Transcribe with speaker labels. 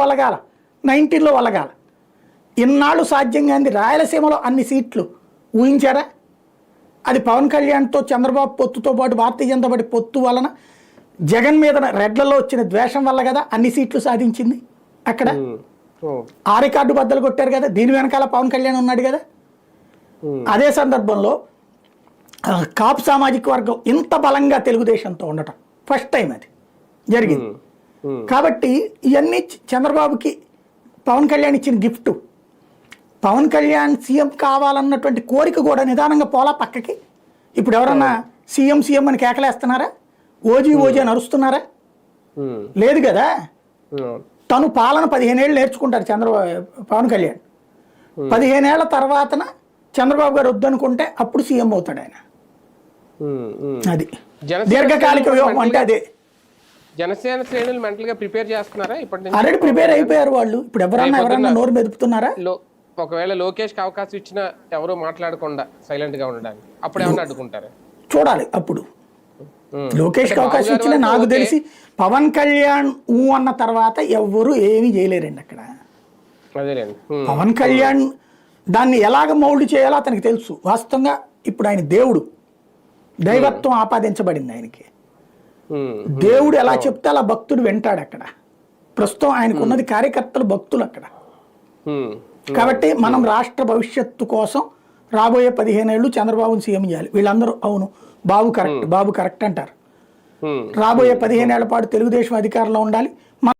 Speaker 1: వలగాల. నైన్టీన్లో వలగాల. ఇన్నాళ్ళు సాధ్యం కాంది రాయలసీమలో అన్ని సీట్లు ఊహించారా? అది పవన్ కళ్యాణ్తో చంద్రబాబు పొత్తుతో పాటు భారతీయ జనతా పార్టీ పొత్తు వలన జగన్ మీద రెడ్లలో వచ్చిన ద్వేషం వల్ల కదా అన్ని సీట్లు సాధించింది. అక్కడ ఆ రికార్డు బద్దలు కొట్టారు కదా దీని వెనకాల పవన్ కళ్యాణ్ ఉన్నాడు కదా. అదే సందర్భంలో కాపు సామాజిక వర్గం ఇంత బలంగా తెలుగుదేశంతో ఉండటం ఫస్ట్ టైం అది జరిగింది. కాబట్టి ఇవన్నీ చంద్రబాబుకి పవన్ కళ్యాణ్ ఇచ్చిన గిఫ్ట్. పవన్ కళ్యాణ్ సీఎం కావాలన్నటువంటి కోరిక కూడా నిదానంగా పోలా పక్కకి. ఇప్పుడు ఎవరన్నా సీఎం సీఎం అని కేకలేస్తున్నారా? ఓజీ ఓజీ అని అరుస్తున్నారా? లేదు కదా? తను పాలన పదిహేనేళ్ళు నేర్చుకుంటారు చంద్రబాబు పవన్ కళ్యాణ్. పదిహేనేళ్ళ తర్వాతన చంద్రబాబు గారు వద్దనుకుంటే అప్పుడు సీఎం అవుతాడు ఆయన. అది. దీర్ఘకాలిక వ్యూహం అంటే అదే.
Speaker 2: జనసేన శ్రేణులు మెంటల్గా ప్రిపేర్ చేస్తున్నారా? ఇప్పటి
Speaker 1: ఆల్రెడీ ప్రిపేర్ అయిపోయారు వాళ్ళు. ఇప్పుడు ఎవరన్నా ఎవరన్నా నోరు మెదుపుతున్నారా?
Speaker 2: లో ఒకవేళ లోకేష్కి అవకాశం ఇచ్చినా ఎవరు మాట్లాడకుండా సైలెంట్గా ఉండడానికి. అప్పుడు ఏమన్నా అడ్డుకుంటారు?
Speaker 1: చూడాలి అప్పుడు.
Speaker 2: ఉమ్.
Speaker 1: లోకేష్కి
Speaker 2: అంటే
Speaker 1: అవకాశం ఇచ్చిన నాకు. తెలిసి పవన్ కళ్యాణ్ ఊ అన్న తర్వాత ఎవ్వరూ ఏమీ చేయలేరండి అక్కడ. పవన్ కళ్యాణ్ దాన్ని ఎలాగ మౌల్డ్ చేయాలో అతనికి తెలుసు. వాస్తవంగా ఇప్పుడు ఆయన దేవుడు. దైవత్వం ఆపాదించబడింది ఆయనకి. దేవుడు ఎలా చెప్తే అలా భక్తుడు వింటాడు అక్కడ. ప్రస్తుతం ఆయనకు ఉన్నది కార్యకర్తలు భక్తులు అక్కడ. కాబట్టి మనం రాష్ట్ర భవిష్యత్తు కోసం రాబోయే పదిహేనేళ్ళు చంద్రబాబుని సీఎం చేయాలి. వీళ్ళందరూ అవును బాబు కరెక్ట్ బాబు కరెక్ట్ అంటారు. రాబోయే పదిహేనేళ్ళ పాటు తెలుగుదేశం అధికారంలో ఉండాలి.